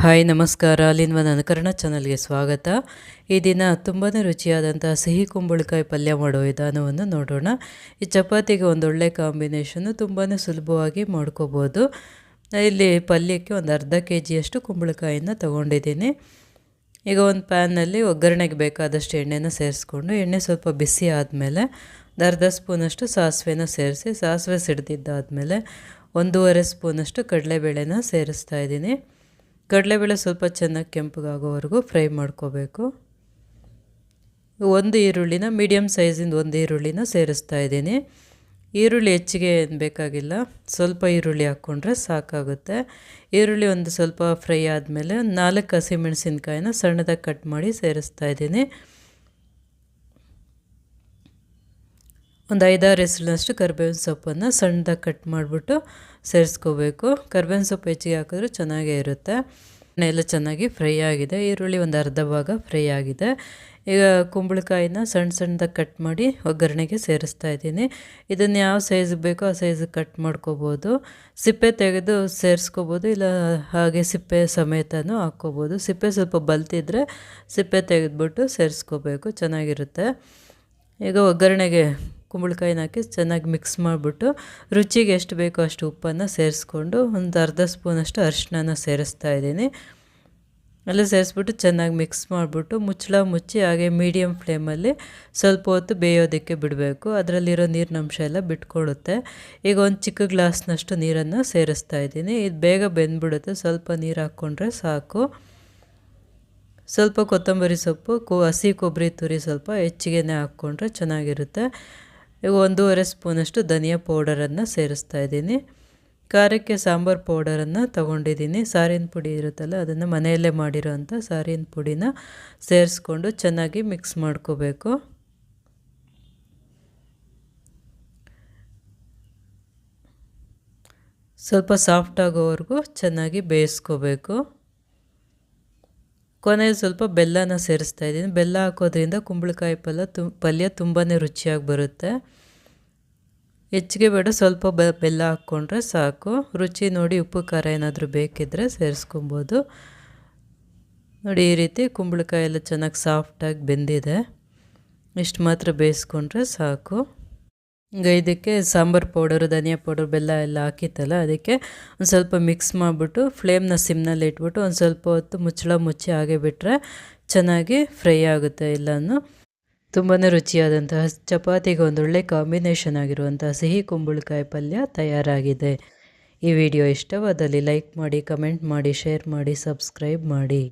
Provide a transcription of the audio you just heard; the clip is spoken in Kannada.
ಹಾಯ್, ನಮಸ್ಕಾರ. ಅಲ್ಲಿನ ಅನುಕರಣ ಚಾನಲ್ಗೆ ಸ್ವಾಗತ. ಈ ದಿನ ತುಂಬಾ ರುಚಿಯಾದಂಥ ಸಿಹಿ ಕುಂಬಳಕಾಯಿ ಪಲ್ಯ ಮಾಡೋ ವಿಧಾನವನ್ನು ನೋಡೋಣ. ಈ ಚಪಾತಿಗೆ ಒಂದೊಳ್ಳೆ ಕಾಂಬಿನೇಷನ್ನು ತುಂಬಾ ಸುಲಭವಾಗಿ ಮಾಡ್ಕೋಬೋದು. ಇಲ್ಲಿ ಪಲ್ಯಕ್ಕೆ ಒಂದು ಅರ್ಧ ಕೆ ಜಿಯಷ್ಟು ಕುಂಬಳಕಾಯಿನ ತೊಗೊಂಡಿದ್ದೀನಿ. ಈಗ ಒಂದು ಪ್ಯಾನಲ್ಲಿ ಒಗ್ಗರಣೆಗೆ ಬೇಕಾದಷ್ಟು ಎಣ್ಣೆನ ಸೇರಿಸ್ಕೊಂಡು, ಎಣ್ಣೆ ಸ್ವಲ್ಪ ಬಿಸಿ ಆದಮೇಲೆ ಒಂದು ಅರ್ಧ ಸ್ಪೂನಷ್ಟು ಸಾಸಿವೆನ ಸೇರಿಸಿ, ಸಾಸಿವೆ ಸಿಡ್ದಿದ್ದಾದಮೇಲೆ ಒಂದೂವರೆ ಸ್ಪೂನಷ್ಟು ಕಡಲೆಬೇಳೆನ ಸೇರಿಸ್ತಾ ಇದ್ದೀನಿ. ಕಡಲೆಬೇಳೆ ಸ್ವಲ್ಪ ಚೆನ್ನಾಗಿ ಕೆಂಪಗಾಗೋವರೆಗೂ ಫ್ರೈ ಮಾಡ್ಕೋಬೇಕು. ಒಂದು ಈರುಳ್ಳಿನ ಮೀಡಿಯಮ್ ಸೈಜಿಂದ ಒಂದು ಈರುಳ್ಳಿನ ಸೇರಿಸ್ತಾ ಇದ್ದೀನಿ. ಈರುಳ್ಳಿ ಹೆಚ್ಚಿಗೆ ಏನು ಬೇಕಾಗಿಲ್ಲ, ಸ್ವಲ್ಪ ಈರುಳ್ಳಿ ಹಾಕ್ಕೊಂಡ್ರೆ ಸಾಕಾಗುತ್ತೆ. ಈರುಳ್ಳಿ ಒಂದು ಸ್ವಲ್ಪ ಫ್ರೈ ಆದಮೇಲೆ ನಾಲ್ಕು ಹಸಿಮೆಣಸಿನ್ಕಾಯಿನ ಸಣ್ಣದಾಗಿ ಕಟ್ ಮಾಡಿ ಸೇರಿಸ್ತಾ ಇದ್ದೀನಿ. ಒಂದು ಐದಾರು ಹೆಸರಿನಷ್ಟು ಕರ್ಬೇವಿನ ಸೊಪ್ಪನ್ನು ಸಣ್ಣದಾಗಿ ಕಟ್ ಮಾಡಿಬಿಟ್ಟು ಸೇರಿಸ್ಕೋಬೇಕು. ಕರ್ಬೇವಿನ ಸೊಪ್ಪು ಹೆಚ್ಚಿಗೆ ಹಾಕಿದ್ರೆ ಚೆನ್ನಾಗೇ ಇರುತ್ತೆ. ಎಲ್ಲ ಚೆನ್ನಾಗಿ ಫ್ರೈ ಆಗಿದೆ. ಈರುಳ್ಳಿ ಒಂದು ಅರ್ಧ ಭಾಗ ಫ್ರೈ ಆಗಿದೆ. ಈಗ ಕುಂಬಳಕಾಯಿನ ಸಣ್ಣ ಸಣ್ಣದಾಗಿ ಕಟ್ ಮಾಡಿ ಒಗ್ಗರಣೆಗೆ ಸೇರಿಸ್ತಾ ಇದ್ದೀನಿ. ಇದನ್ನು ಯಾವ ಸೈಜ್ಗೆ ಬೇಕೋ ಆ ಸೈಜಿಗೆ ಕಟ್ ಮಾಡ್ಕೋಬೋದು. ಸಿಪ್ಪೆ ತೆಗೆದು ಸೇರಿಸ್ಕೋಬೋದು, ಇಲ್ಲ ಹಾಗೆ ಸಿಪ್ಪೆ ಸಮೇತನೂ ಹಾಕ್ಕೋಬೋದು. ಸಿಪ್ಪೆ ಸ್ವಲ್ಪ ಬಲ್ತಿದ್ರೆ ಸಿಪ್ಪೆ ತೆಗೆದ್ಬಿಟ್ಟು ಸೇರಿಸ್ಕೋಬೇಕು. ಚೆನ್ನಾಗಿರುತ್ತೆ. ಈಗ ಒಗ್ಗರಣೆಗೆ ಕುಂಬಳಕಾಯಿನ ಹಾಕಿ ಚೆನ್ನಾಗಿ ಮಿಕ್ಸ್ ಮಾಡಿಬಿಟ್ಟು ರುಚಿಗೆ ಎಷ್ಟು ಬೇಕೋ ಅಷ್ಟು ಉಪ್ಪನ್ನು ಸೇರಿಸ್ಕೊಂಡು ಒಂದು ಅರ್ಧ ಸ್ಪೂನಷ್ಟು ಅರಿಶಿನ ಸೇರಿಸ್ತಾ ಇದ್ದೀನಿ. ಎಲ್ಲ ಸೇರಿಸ್ಬಿಟ್ಟು ಚೆನ್ನಾಗಿ ಮಿಕ್ಸ್ ಮಾಡಿಬಿಟ್ಟು ಮುಚ್ಚಳ ಮುಚ್ಚಿ ಹಾಗೆ ಮೀಡಿಯಮ್ ಫ್ಲೇಮಲ್ಲಿ ಸ್ವಲ್ಪ ಹೊತ್ತು ಬೇಯೋದಕ್ಕೆ ಬಿಡಬೇಕು. ಅದರಲ್ಲಿರೋ ನೀರಿನಂಶ ಎಲ್ಲ ಬಿಟ್ಕೊಳ್ಳುತ್ತೆ. ಈಗ ಒಂದು ಚಿಕ್ಕ ಗ್ಲಾಸ್ನಷ್ಟು ನೀರನ್ನು ಸೇರಿಸ್ತಾ ಇದ್ದೀನಿ. ಇದು ಬೇಗ ಬೆಂದ್ಬಿಡುತ್ತೆ. ಸ್ವಲ್ಪ ನೀರು ಹಾಕ್ಕೊಂಡ್ರೆ ಸಾಕು. ಸ್ವಲ್ಪ ಕೊತ್ತಂಬರಿ ಸೊಪ್ಪು, ಕೊ ಹಸಿ ಕೊಬ್ಬರಿ ತುರಿ ಸ್ವಲ್ಪ ಹೆಚ್ಚಿಗೆನೇ ಹಾಕ್ಕೊಂಡ್ರೆ ಚೆನ್ನಾಗಿರುತ್ತೆ. ಈಗ ಒಂದೂವರೆ ಸ್ಪೂನಷ್ಟು ಧನಿಯಾ ಪೌಡರನ್ನು ಸೇರಿಸ್ತಾ ಇದ್ದೀನಿ. ಖಾರಕ್ಕೆ ಸಾಂಬಾರು ಪೌಡರನ್ನು ತೊಗೊಂಡಿದ್ದೀನಿ. ಸಾರಿನ ಪುಡಿ ಇರುತ್ತಲ್ಲ, ಅದನ್ನು ಮನೆಯಲ್ಲೇ ಮಾಡಿರೋಂಥ ಸಾರಿನ ಪುಡಿನ ಸೇರಿಸ್ಕೊಂಡು ಚೆನ್ನಾಗಿ ಮಿಕ್ಸ್ ಮಾಡ್ಕೋಬೇಕು. ಸ್ವಲ್ಪ ಸಾಫ್ಟ್ ಆಗೋವರೆಗೂ ಚೆನ್ನಾಗಿ ಬೇಯಿಸ್ಕೋಬೇಕು. ಕೊನೆಯಲ್ಲಿ ಸ್ವಲ್ಪ ಬೆಲ್ಲನ ಸೇರಿಸ್ತಾ ಇದ್ದೀನಿ. ಬೆಲ್ಲ ಹಾಕೋದ್ರಿಂದ ಕುಂಬಳಕಾಯಿ ಪಲ್ಯ ತು, ಪಲ್ಯ ತುಂಬಾ ರುಚಿಯಾಗಿ ಬರುತ್ತೆ. ಹೆಚ್ಚಿಗೆ ಬೇಡ, ಸ್ವಲ್ಪ ಬ, ಬೆಲ್ಲ ಹಾಕ್ಕೊಂಡ್ರೆ ಸಾಕು. ರುಚಿ ನೋಡಿ ಉಪ್ಪು, ಖಾರ ಏನಾದರೂ ಬೇಕಿದ್ದರೆ ಸೇರಿಸ್ಕೊಬೋದು. ನೋಡಿ, ಈ ರೀತಿ ಕುಂಬಳಕಾಯಿ ಎಲ್ಲ ಚೆನ್ನಾಗಿ ಸಾಫ್ಟಾಗಿ ಬೆಂದಿದೆ. ಇಷ್ಟು ಮಾತ್ರ ಬೇಯಿಸ್ಕೊಂಡ್ರೆ ಸಾಕು. ಇದಕ್ಕೆ ಸಾಂಬಾರು ಪೌಡರು, ಧನಿಯಾ ಪೌಡರ್, ಬೆಲ್ಲ ಎಲ್ಲ ಹಾಕಿತ್ತಲ್ಲ, ಅದಕ್ಕೆ ಒಂದು ಸ್ವಲ್ಪ ಮಿಕ್ಸ್ ಮಾಡಿಬಿಟ್ಟು ಫ್ಲೇಮ್ನ ಸಿಮ್ನಲ್ಲಿ ಇಟ್ಬಿಟ್ಟು ಒಂದು ಸ್ವಲ್ಪ ಹೊತ್ತು ಮುಚ್ಚಳ ಮುಚ್ಚಿ ಹಾಗೆ ಬಿಟ್ಟರೆ ಚೆನ್ನಾಗಿ ಫ್ರೈ ಆಗುತ್ತೆ ಎಲ್ಲನೂ. ತುಂಬಾ ರುಚಿಯಾದಂತಹ ಚಪಾತಿಗೆ ಒಂದೊಳ್ಳೆ ಕಾಂಬಿನೇಷನ್ ಆಗಿರುವಂತಹ ಸಿಹಿ ಕುಂಬಳಕಾಯಿ ಪಲ್ಯ ತಯಾರಾಗಿದೆ. ಈ ವಿಡಿಯೋ ಇಷ್ಟವಾದಲ್ಲಿ ಲೈಕ್ ಮಾಡಿ ಕಮೆಂಟ್ ಮಾಡಿ ಶೇರ್ ಮಾಡಿ ಸಬ್ಸ್ಕ್ರೈಬ್ ಮಾಡಿ.